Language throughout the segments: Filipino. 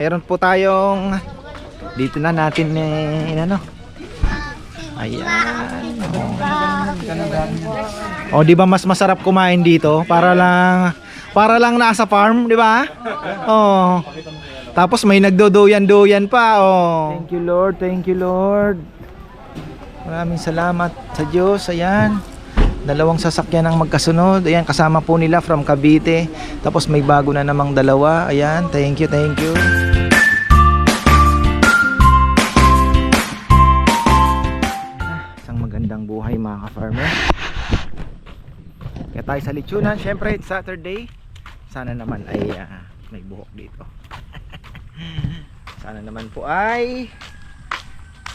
Meron po tayong dito na natin eh, ano. Ayan. Oh, di ba mas masarap kumain dito para lang para lang nasa farm, di ba? Oh. Tapos may nagdodoyan-doyan pa, oh. Thank you Lord, thank you Lord. Maraming salamat sa Diyos. Ayan. Dalawang sasakyan ang magkasunod. Ayan, kasama po nila from Cavite. Tapos may bago na namang dalawa. Ayan, thank you, thank you. Tayo sa lechonan. Siyempre, it's Saturday. Sana naman ay ah, may buhok dito. Sana naman po ay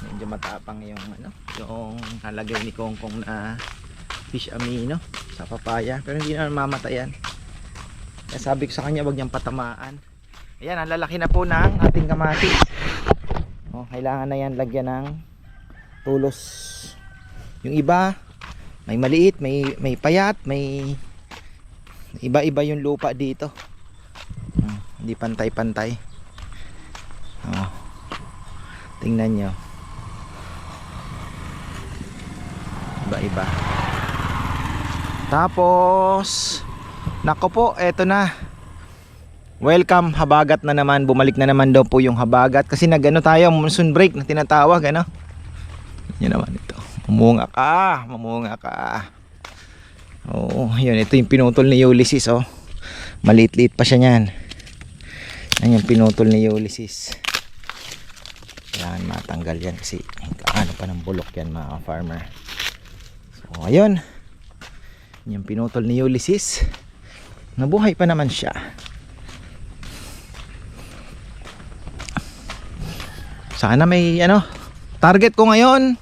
medyo matapang yung ano, yung nalagay ni Kongkong na fish amino sa papaya. Pero hindi naman mamatayan. Kaya sabi ko sa kanya, wag niyang patamaan. Ayan, ang lalaki na po ng ating kamatis. Oh, kailangan na yan lagyan ng tulos. Yung iba, may maliit, may may payat, may iba-iba yung lupa dito. Hmm, hindi pantay-pantay. Oh. Tingnan nyo. Iba-iba. Tapos, nako po, eto na. Welcome, habagat na naman. Bumalik na naman daw po yung habagat. Kasi nagano tayo, monsoon break na tinatawag, ano? Yun naman. Mamunga ka, mamunga ka. Oo, yun. Ito yung pinutol ni Ulysses, oh. Maliit-liit pa siya niyan. Yan yung pinutol ni Ulysses. Kailangan matanggal yan kasi ano pa ng bulok yan mga farmer. So, ayun. Yan yung pinutol ni Ulysses. Nabuhay pa naman siya. Sana may ano, target ko ngayon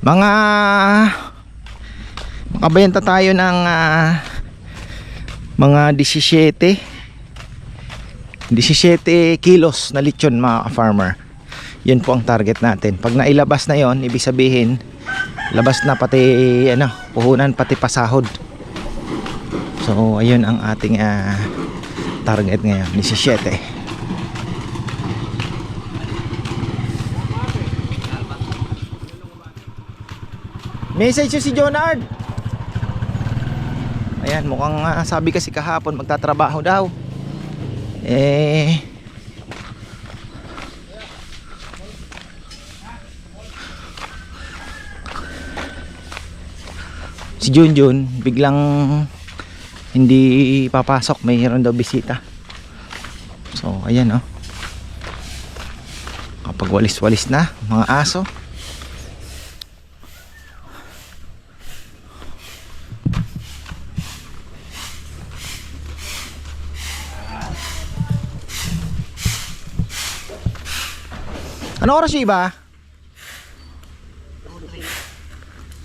mga makabenta tayo ng ah, mga 17 17 kilos na lechon mga farmer yun po ang target natin. Pag nailabas na yon ibig sabihin labas na pati ano puhunan pati pasahod. So ayun ang ating ah, target ngayon 17 Message si Jonard. Ayan, mukhang ah, sabi kasi kahapon magtatrabaho daw. Eh Si Junjun biglang hindi papasok, mayroon daw bisita. So, ayan oh. Kapag walis-walis na, mga aso. Ano oras yung iba?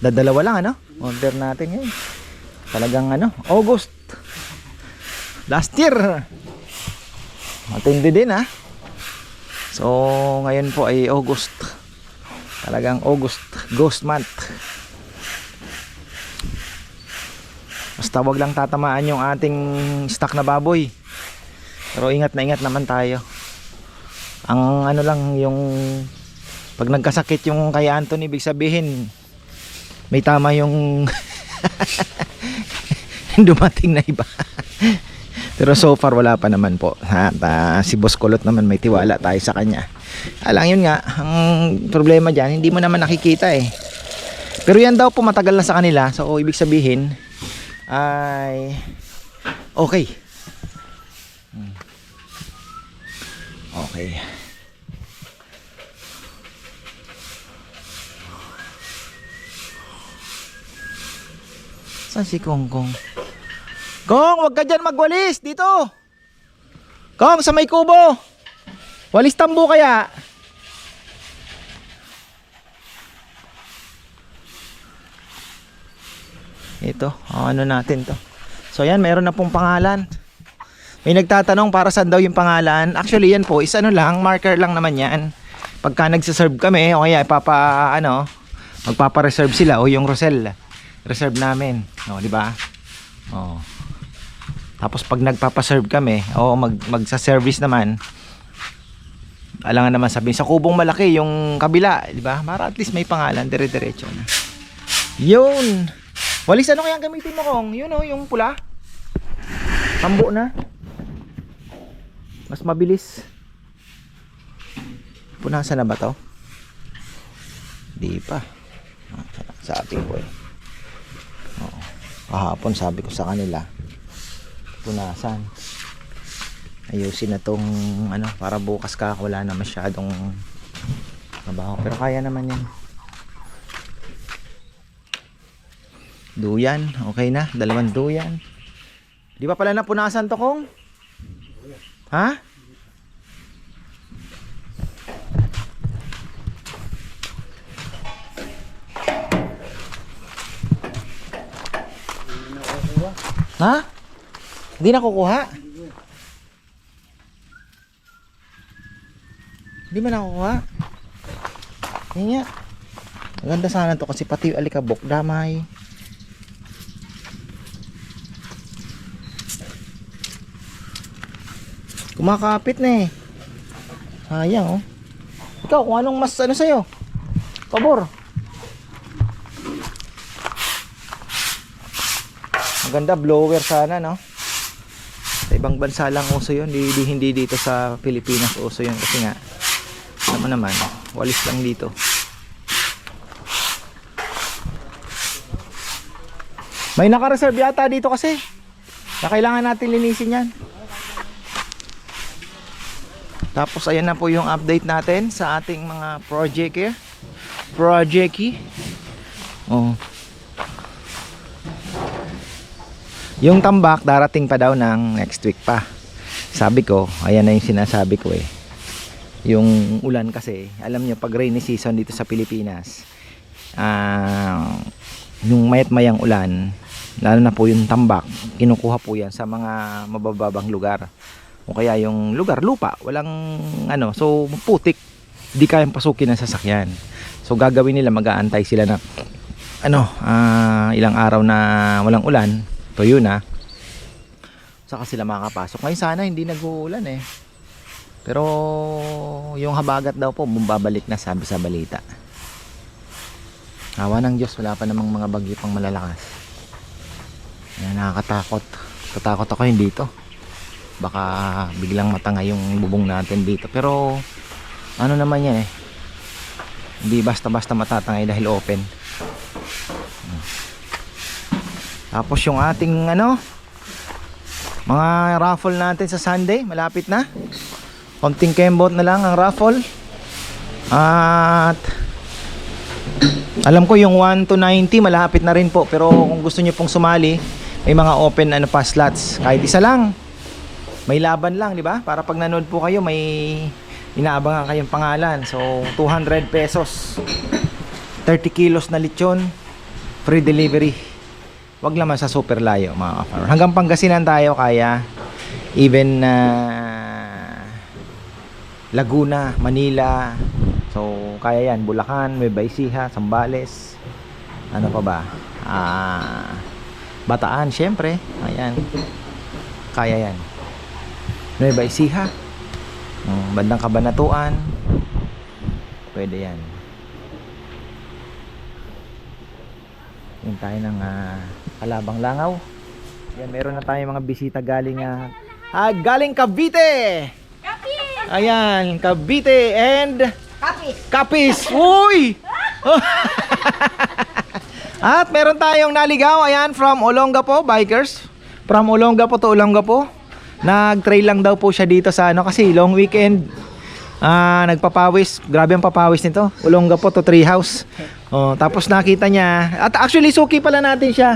Dadalawa lang ano? Order natin ngayon. Talagang ano? August. Last year. Matindi din ha. So ngayon po ay August. Talagang August. Ghost month. Basta wag lang tatamaan yung ating stock na baboy. Pero ingat na ingat naman tayo. Ang ano lang yung pag nagkasakit yung kay Anthony ibig sabihin may tama yung dumating na iba. Pero so far wala pa naman po. Ha, ta, si Boss Kulot naman may tiwala tayo sa kanya. Alang yun nga, ang problema diyan hindi mo naman nakikita eh. Pero yan daw po matagal na sa kanila. So ibig sabihin ay okay. Okay. Saan si Kong Kong? Kong, wag ka dyan magwalis. Dito. Kong, sa may kubo. Walis tambo kaya. Ito, oh, ano natin to. So yan, meron na pong pangalan. May nagtatanong para saan daw yung pangalan. Actually yan po, is ano lang, marker lang naman yan. Pagka nagsaserve kami, o kaya ipapa, ano, magpapa-reserve sila o yung Rosel. Reserve namin. O, di ba? O. Tapos pag nagpapa-serve kami, o mag, magsa-service naman, Alangan naman sabihin sa kubong malaki yung kabila, di ba? Para at least may pangalan, dire-diretso na. Yun. Walis ano kaya gamitin mo kong? Yun oh, yung pula. Tambo na. Mas mabilis. Punasan na ba to? Di pa. Sabi ko eh. Oo. Kahapon sabi ko sa kanila. Punasan. Ayusin na tong ano para bukas ka wala na masyadong mabaho. Pero kaya naman yan. Duyan, okay na. Dalawang duyan. Di ba pala napunasan to kong? Ha? Ha? Hindi na kukuha? Hindi ba nakukuha? Yan nga. Maganda sana to kasi pati alikabok damay. Kumakapit na eh. Sayang oh. Ikaw kung anong mas ano sa'yo? Pabor. Maganda blower sana no. Sa ibang bansa lang uso yun. Di, di, hindi dito sa Pilipinas uso yun. Kasi nga, mo naman, walis lang dito. May naka-reserve yata dito kasi. Na kailangan natin linisin yan. Tapos ayan na po yung update natin sa ating mga project here. Project Oh. Yung tambak darating pa daw ng next week pa. Sabi ko, ayan na yung sinasabi ko eh. Yung ulan kasi, alam nyo pag rainy season dito sa Pilipinas, ah yung mayat mayang ulan, lalo na po yung tambak, kinukuha po yan sa mga mabababang lugar o kaya yung lugar lupa. Walang ano so putik. Di kayang pasukin ng sasakyan. So gagawin nila mag-aantay sila na ano ah, ilang araw na walang ulan tuyo na. Saka sila makakapasok. Ngayon sana hindi nag-uulan eh. Pero yung habagat daw po bumabalik na sabi sa balita. Awa ng Diyos wala pa namang mga bagyo pang malalakas. Ayan, nakakatakot. Tatakot ako hindi dito baka biglang matangay yung bubong natin dito. Pero ano naman yan eh. Hindi basta basta matatangay dahil open. Tapos yung ating ano mga raffle natin sa Sunday malapit na. Konting kembot na lang ang raffle. At alam ko yung 1 to 90 malapit na rin po. Pero kung gusto nyo pong sumali may mga open ano pa slots. Kahit isa lang may laban lang, di ba? Para pag nanood po kayo, may inaabangan kayong pangalan. So, 200 pesos. 30 kilos na lechon. Free delivery. Wag naman sa super layo, mga ka-farmer. Hanggang Pangasinan tayo kaya. Even na Laguna, Manila. So, kaya yan. Bulacan, Ecija, Sambales. Ano pa ba? Ah, Bataan, syempre. Ayan. Kaya yan. Nueva Ecija. Um, bandang Kabanatuan. Pwede yan. Yan tayo ng ah, Alabang Langaw. Yan, meron na tayong mga bisita galing ah, ah, galing Cavite. Ayan, Cavite and Kapis. Kapis. Uy! At meron tayong naligaw, ayan, from Olongapo, bikers. From Olongapo to Olongapo. Nag-trail lang daw po siya dito sa ano kasi long weekend. Ah, nagpapawis. Grabe ang papawis nito. Olongapo to Treehouse. Oh, tapos nakita niya. At actually suki pala natin siya.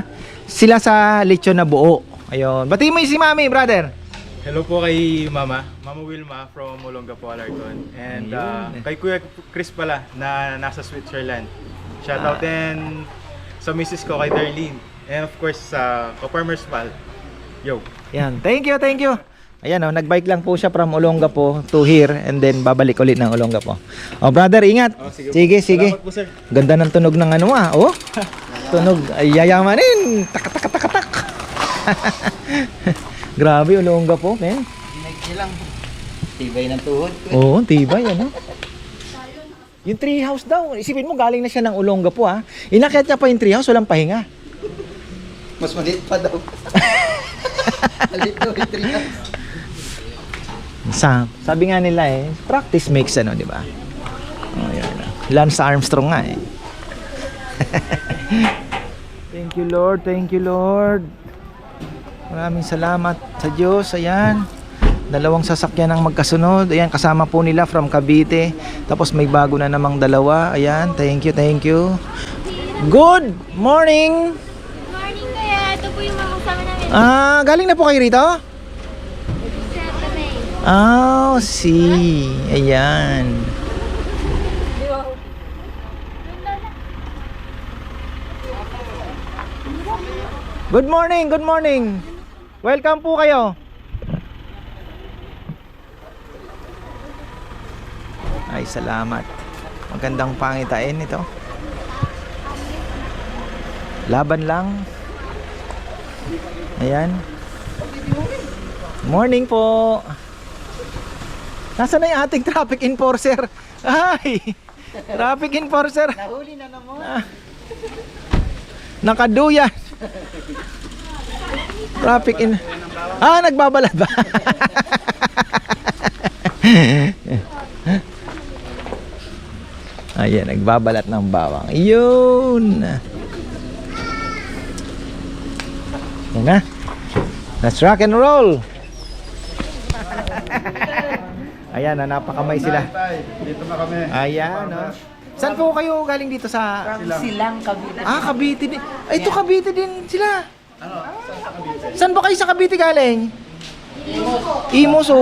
Sila sa lechon na buo. Ayun. Bati mo yung si Mami, brother. Hello po kay Mama, Mama Wilma from Olongapo, Alarcon. And uh, kay Kuya Chris pala na nasa Switzerland. Shout out din sa missus ko kay Darlene. And of course sa Ka-Farmers Pal. Yo. Yan. Thank you, thank you. Ayan oh, nagbike lang po siya from Olongapo to here and then babalik ulit ng Olongapo. Oh, brother, ingat. Oh, sige sige, sige. Po, sir. Ganda ng tunog ng ano ah. Oh. Tunog ay yayamanin. Tak tak tak tak. Grabe Olongapo, men. Nagsilang. Tibay ng tuhod. Oo, tibay ano. Yung treehouse daw, isipin mo galing na siya ng Olonga po ha. Inakyat niya pa yung treehouse, walang pahinga. Mas maliit pa daw. maliit daw yung tree house. Sa, sabi nga nila eh, practice makes ano, di ba? Oh, yan. Lance Armstrong nga eh. thank you Lord, thank you Lord. Maraming salamat sa Diyos. Ayan. Dalawang sasakyan ang magkasunod. Ayan, kasama po nila from Cavite. Tapos may bago na namang dalawa. Ayan, thank you, thank you. Good morning! Po yung mga kasama namin. Ah, galing na po kayo rito? Sa Tanay. Oh, see. Ayan. Good morning, good morning. Welcome po kayo. Ay, salamat. Magandang pangitain ito. Laban lang. Ayan. Morning po. Nasaan na yung ating traffic enforcer? Ay! Traffic enforcer. Nahuli na naman. Ah. Nakaduyan. Traffic in... Ah, nagbabalat ba? Ayan, nagbabalat ng bawang. Yun! Yan na. Let's rock and roll! Ayan, na napakamay sila. Dito na kami. Ayan, no? Saan po kayo galing dito sa... Silang kabila. Ah, Cavite din. Ay, ito Cavite din sila. Saan ba kayo sa Cavite galing? Imos. o...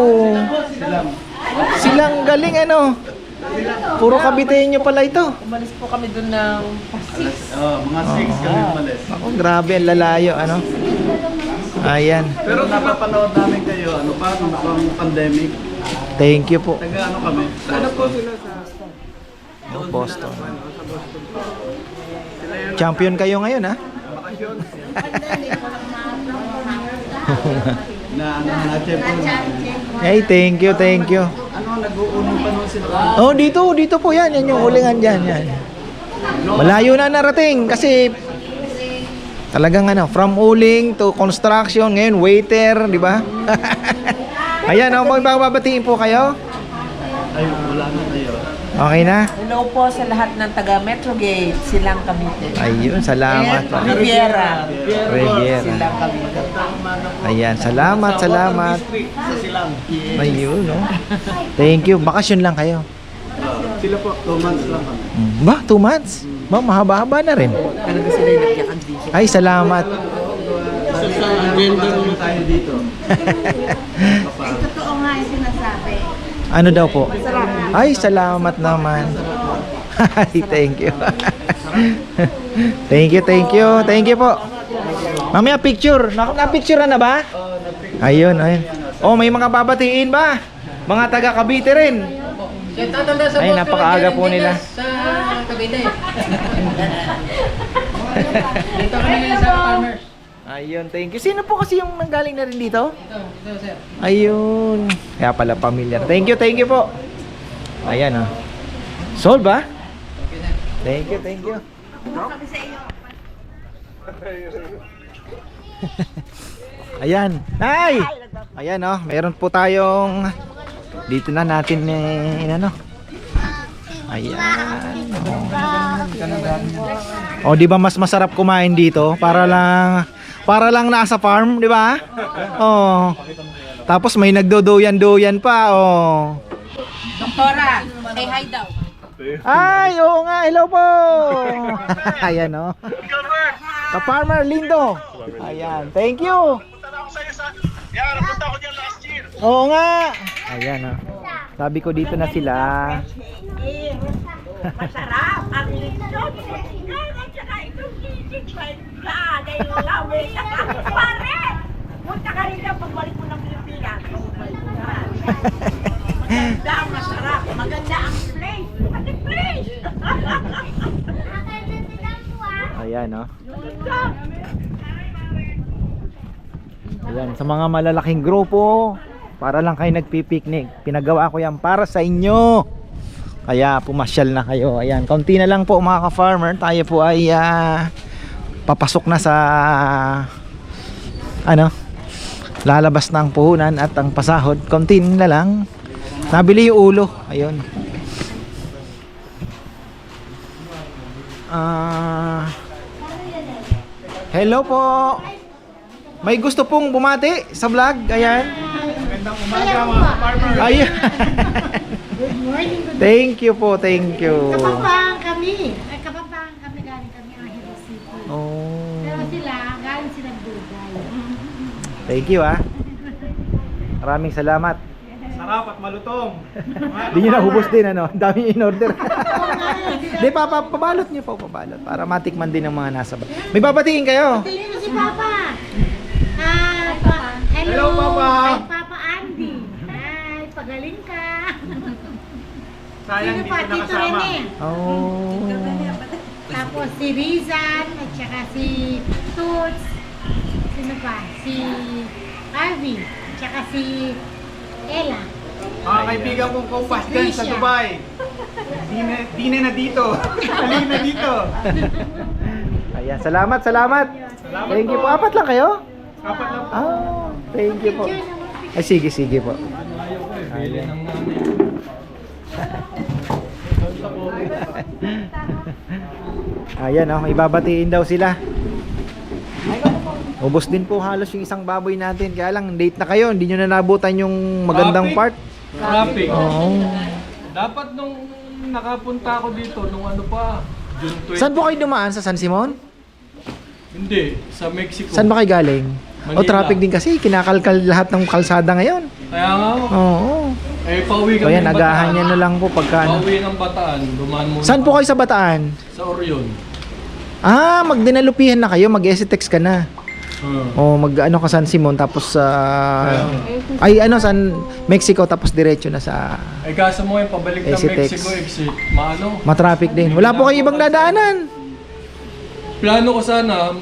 Silang galing ano. Puro Caviteño pala ito. Umalis po kami dun ng Oh, mga 6 kami umalis. Ako, grabe, ang lalayo, ano. Ayan. Pero napapanood namin kayo, ano pa, nung pandemic. Thank you po. Taga ano kami? Ano po sila? Oh, Boston. Champion kayo ngayon, ha? Na ano na champion. Hey, thank you, thank you. Ano, nag-uunong pa nun sila. Oh, dito, dito po yan. Yan yung ulingan dyan. Yan. Malayo na narating kasi talagang ano, from uling to construction, ngayon waiter, di ba? Ayan, oh, may babatiin po kayo. Ay, wala na kayo. Okay na? Hello po sa lahat ng taga Metrogate, silang Cavite. Ayun, salamat. And Riviera, Riviera. silang Cavite. Ayan, salamat, salamat. Ayun, no? Thank you. Bakasyon lang kayo. Sila po, 2 months lang kami. Mm, Ba, two months? Ba, mahaba-haba na rin. Talaga sila yung nagkakandisyon. Ay, salamat. Sa agenda naman tayo dito. Totoo nga yung sinasabi. Ano daw po? Ay, salamat naman. Ay, thank you. thank you, thank you. Thank you po. Mamaya picture. Na, na-picture na ba? Ayun, ayun. Oh, may mga babatiin ba? Mga taga Cavite rin. Ay, napakaaga po nila. Sa Cavite. Dito kami ngayon sa farmers. Ayun, thank you. Sino po kasi yung nanggaling na rin dito? Ito, ito sir. Ayun. Kaya pala familiar. Thank you, thank you po. Ayan ah. Sold ba? Thank you, thank you. Ayan. Nay! Ayan oh, meron po tayong dito na natin eh, ano. Ayan. Oh, di ba mas masarap kumain dito para lang para lang nasa farm, di ba? Oh. Tapos may nagdodoyan-doyan pa, oh. Doktora, say hi daw. Ay, oo nga, hello po. Ayan, oh. Ka-farmer Lindo. Ayan, thank you. Oo nga. Ayan, oh. Sabi ko dito na sila. Masarap ang lechon. At saka itong kisig pa. Dahil lawi. Pare! Punta ka rin daw pagbalik mo ng Pilipinas. Maganda, masarap. Maganda ang place. Pati place. Ayan, oh. Ayan, sa mga malalaking grupo, Para lang kayo nagpipiknik. Pinagawa ko yan para sa inyo. Kaya pumasyal na kayo. Ayan, kaunti na lang po mga ka-farmer. Tayo po ay ah, papasok na sa ano lalabas na puhunan at ang pasahod. Kaunti na lang. Nabili yung ulo. Ayun. Ah Hello po. May gusto pong bumati sa vlog. Ayan. Magandang umaga mga farmer. Ayan. Good morning, good thank you po, thank you. Kapampangan kami. Ay, kapampangan kami galing kami Angelo City. Oh, Pero sila, galing sila Dubai. thank you ah. Maraming salamat. Sarap at malutong. Hindi nyo nahubos din ano. Ang dami in order. Hindi pa, pa pabalot nyo po, pabalot. Para matikman din ng mga nasa ba. May babatiin kayo. Mo si Papa. Ah, pa, hello, Hello, Papa. Kay Papa pagaling ka. Sayang Sino di pa? ko Tito nakasama. Rene. Oh. Tapos si Rizan at saka si Toots. Sino pa? Si Harvey. At saka si Ella. Mga kaibigan kong kompas dyan sa Tricia. Dubai. Di na, di na na dito. Halika na dito. Ayan, salamat, salamat. Salamat Thank you po. po. Apat lang kayo? Apat lang. Ah, thank you po. Ay, sige, sige po. Ayan oh, ibabatiin daw sila. Ubos din po halos yung isang baboy natin. Kaya lang, late na kayo. Hindi nyo na nabutan yung magandang Traffic. part. Traffic. Oo. Dapat nung nakapunta ako dito, nung ano pa, June 20. Saan po kayo dumaan? Sa San Simon? Hindi, sa Mexico. Saan ba kayo galing? O Manila. traffic din kasi. Kinakalkal lahat ng kalsada ngayon. Kaya nga, Oo. eh, pauwi kami yan, ng agahan niya na lang po pagka ano. Pauwi ng Bataan, dumaan muna. Saan po kayo sa Bataan? Sa Orion. Ah, magdinalupihan na kayo, mag-STX ka na. Uh, O mag ano ka San Simon tapos sa ay ano San Mexico tapos diretso na sa eh kaso mo yung pabalik ng. Mexico exit, maano? matraffic din. Wala po kayo ibang dadaanan. Plano ko sana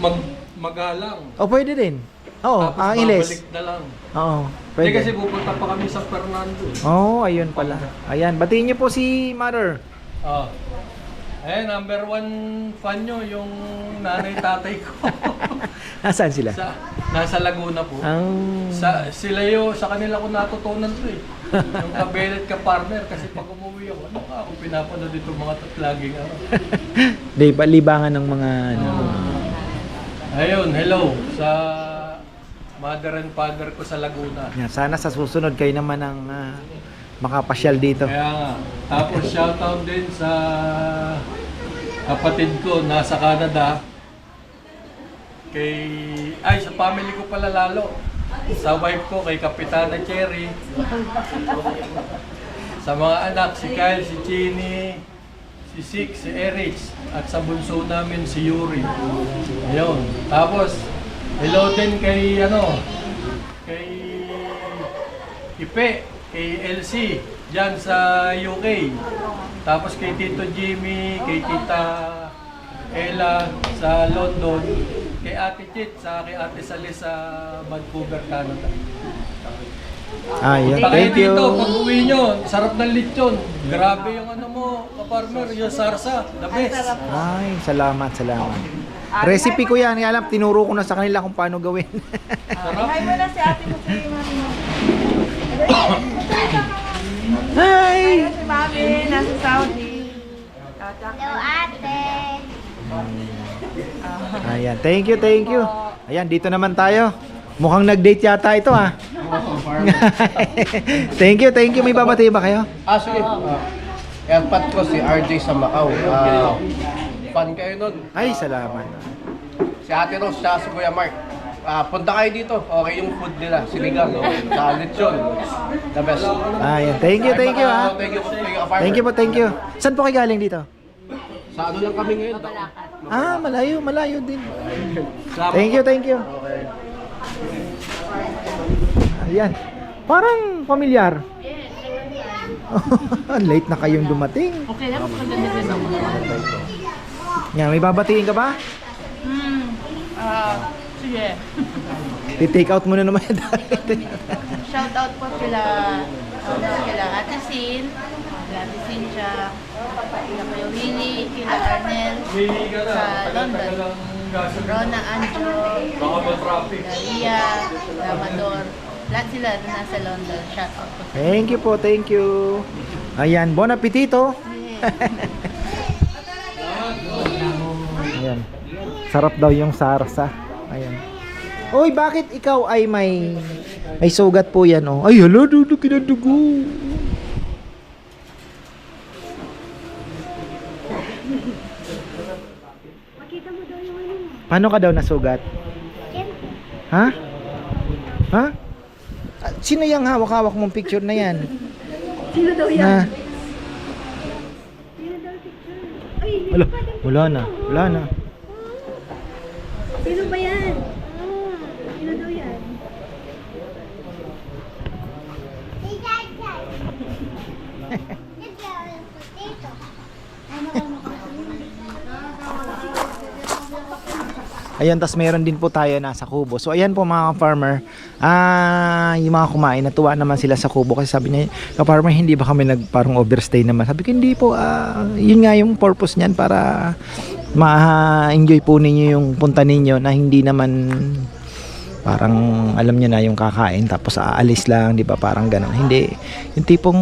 mag magalang. O pwede din. Oo, Tapos ang iles. babalik na lang. Oo, Hindi kasi pwede. pupunta pa kami sa Fernando. eh. Oo, ayun pala. Ayan, batiin niyo po si Mother. Ah. Eh, number one fan nyo, yung nanay tatay ko. Nasaan sila? sa, nasa Laguna po. Ang Sa, sila yo, sa kanila ko natutunan to eh. Yung kabelet ka partner kasi pag umuwi ako, ano ka ako pinapanood dito mga tatlaging ano. Liba, libangan ng mga ano. Ayun, hello sa mother and father ko sa Laguna. Yan, sana sa susunod kayo naman ang ah, makapasyal dito. Kaya nga, tapos shoutout din sa kapatid ko nasa Canada. Kay, ay sa family ko pala lalo. Sa wife ko, kay Kapitana Cherry. Sa mga anak, si Kyle, si Chini, Sik, si Erich, at sa bunso namin, si Yuri. Ayun. Tapos, hello din kay, ano, kay Ipe, kay LC, dyan sa UK. Tapos kay Tito Jimmy, kay Tita Ella sa London, kay Ate Chit, sa kay Ate Salis sa Vancouver, Canada. Punta kayo thank you. dito, pag uwi nyo, sarap ng lechon. Grabe yung ano mo, kaparmer, yung sarsa, the best. Ay, salamat, salamat. Recipe ko yan, kaya lang tinuro ko na sa kanila kung paano gawin. Sarap. Hi mo na si ate mo si mami mo. Hi! Si mami, nasa Saudi. Hello, ate. Ayan, thank you, thank you. Ayan, dito naman tayo. Mukhang nag-date yata ito ah. thank you, thank you. May babati ba kayo? Ah, sige. Uh, airpot ko si RJ sa Macau. Ah, fan kayo nun. Ay, salamat. Si Ate Rose, siya si Kuya Mark. Ah, punta kayo dito. Okay yung food nila. Sinigang. Sa lechon. The best. Ayan, thank you, thank you ah. Thank you, thank you. Thank you po, thank you. Saan po kayo galing dito? Sa ano lang kami ngayon? Ah, malayo, malayo din. Thank you, thank you. Ayan. Parang familiar. Late na kayong dumating. Okay lang, maganda din ako. Yan, may babatiin ka ba? Hmm. Ah, Sige. I-take out muna naman. Shout out po kila, ano, kila Ate Sin, kila Ate Cynthia, kila Kuya Willie, kila Arnel, sa London. Rona Anjo, Daria, Ramador, lahat sila na nasa London. Shout out po. thank you po, thank you. Ayan, bon appetito. Ayan. Sarap daw yung sarsa. Ayan. Oy, bakit ikaw ay may may sugat po yan oh? Ay, hala, dudu kinadugo. Paano ka daw nasugat? Ha? Ha? Ah, Sino yung hawak-hawak mong picture na yan? Sino daw Na, Sino daw picture? Ay, wala, wala na, wala na. sino ba yan? Sino daw yan? Ayan, tas meron din po tayo nasa kubo. So ayan po mga farmer, ah, yung mga kumain, natuwa naman sila sa kubo kasi sabi niya, ka-farmer, hindi ba kami nag parang overstay naman? Sabi ko, hindi po, ah, yun nga yung purpose niyan para ma-enjoy po ninyo yung punta ninyo na hindi naman parang alam niyo na yung kakain tapos aalis lang, di ba? Parang ganun. Hindi, yung tipong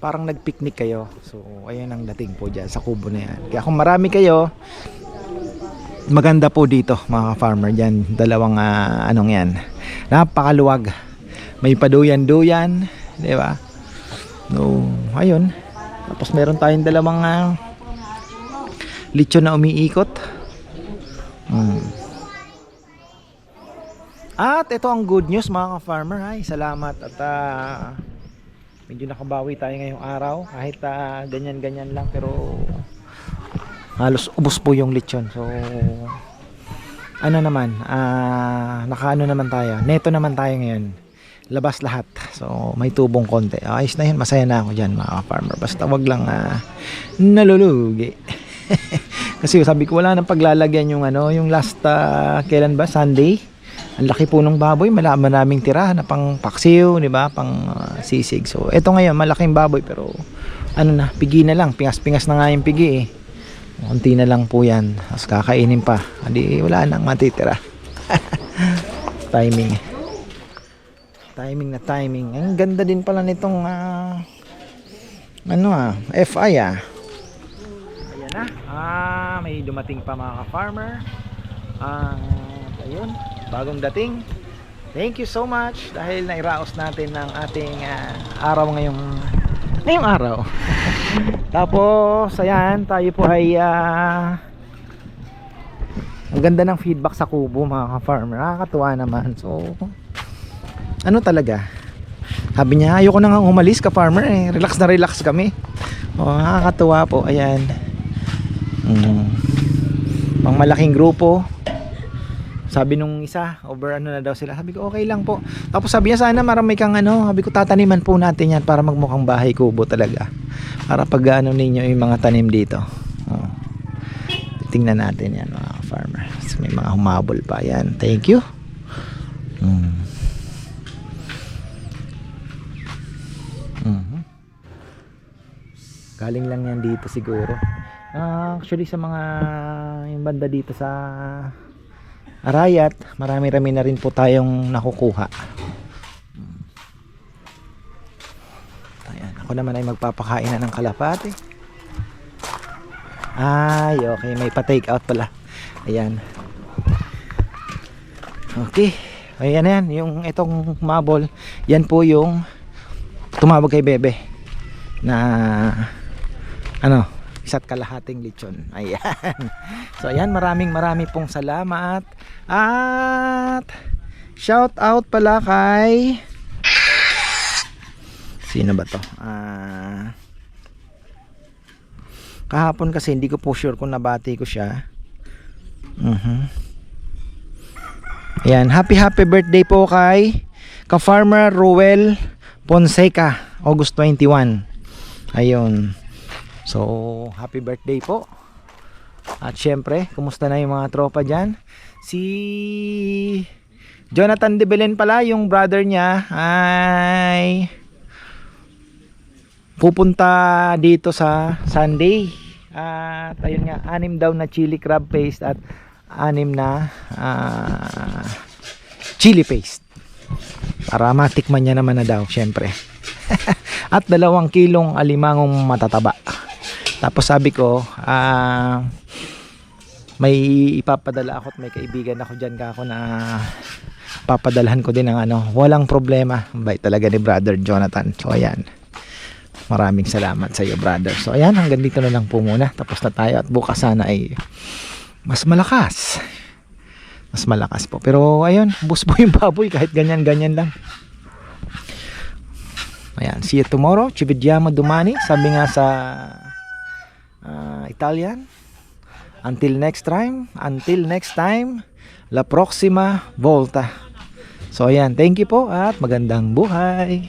parang nag-picnic kayo. So, ayan ang dating po dyan sa kubo na yan. Kaya kung marami kayo, maganda po dito mga farmer dyan. Dalawang ah, anong yan. Napakaluwag. May paduyan-duyan di ba? No ayun. Tapos meron tayong dalawang uh, lechon na umiikot. Hmm. at ito ang good news mga farmer ay salamat at ah, medyo nakabawi tayo ngayong araw. Kahit ah, ganyan-ganyan lang pero halos ubos po yung lechon. So ano naman ah nakaano naman tayo. Neto naman tayo ngayon. Labas lahat. So may tubong konti. Ayos na yun. Masaya na ako dyan mga farmer basta wag lang ah, nalulugi. Kasi sabi ko wala nang paglalagyan yung ano yung last ah, kailan ba? Sunday? Ang laki po ng baboy. Malaman naming tira na pang paksiw di ba? Pang ah, sisig. So eto ngayon malaking baboy pero ano na pigi na lang. Pingas-pingas na nga yung pigi eh Kunti na lang po yan. Tapos kakainin pa. Hindi, wala nang matitira. timing. Timing na timing. Ang ganda din pala nitong ah, ano ah, FI ah. Ayan na. Ah, may dumating pa mga ka-farmer. Ah, ayun. Bagong dating. Thank you so much dahil nairaos natin ng ating ah, araw ngayong ngayong araw. Tapos, ayan, tayo po ay ah, ang ganda ng feedback sa kubo mga ka-farmer. Nakakatuwa naman. So, ano talaga? Sabi niya, ayoko na nga umalis ka-farmer eh. Relax na relax kami. Oh, nakakatuwa po. Ayan. Mm. Pang malaking grupo. Sabi nung isa, over ano na daw sila. Sabi ko, okay lang po. Tapos sabi niya, sana marami kang ano. Sabi ko, tataniman po natin yan para magmukhang bahay kubo talaga. Para pag ano ninyo yung mga tanim dito. Oh. Tingnan natin yan mga farmer. May mga humabol pa yan. Thank you. Mm. Mhm. Galing lang yan dito siguro. Ah, actually sa mga yung banda dito sa Arayat, marami-rami na rin po tayong nakukuha. Ayan, ako naman ay magpapakain na ng kalapati. Ay, okay, may pa-take out pala. Ayan. Okay. Ayan yan, yung itong mabol, yan po yung tumawag kay Bebe na ano, isa't kalahating lechon. Ayan. So ayan, maraming marami pong salamat. At shout out pala kay Sino ba to? Ah Kahapon kasi hindi ko po sure kung nabati ko siya. Mhm. Ayan, happy happy birthday po kay ka-farmer Ruel Ponseca, August 21. Ayun. So, happy birthday po. At syempre, kumusta na yung mga tropa dyan? Si Jonathan de pala, yung brother niya ay pupunta dito sa Sunday. At ayun nga, anim daw na chili crab paste at anim na ah, chili paste. Para matikman niya naman na daw, syempre. at dalawang kilong alimangong matataba. Tapos sabi ko, ah, may ipapadala ako at may kaibigan ako dyan ka ako na papadalhan ko din ng ano, walang problema. Bait talaga ni brother Jonathan. So ayan. Maraming salamat sa iyo brother. So ayan, hanggang dito na lang po muna. Tapos na tayo at bukas sana ay mas malakas. Mas malakas po. Pero ayun, bus yung baboy kahit ganyan-ganyan lang. Ayan, see you tomorrow. Ci vediamo domani. Sabi nga sa ah, Italian. Until next time, until next time, la proxima volta. So ayan, thank you po at magandang buhay.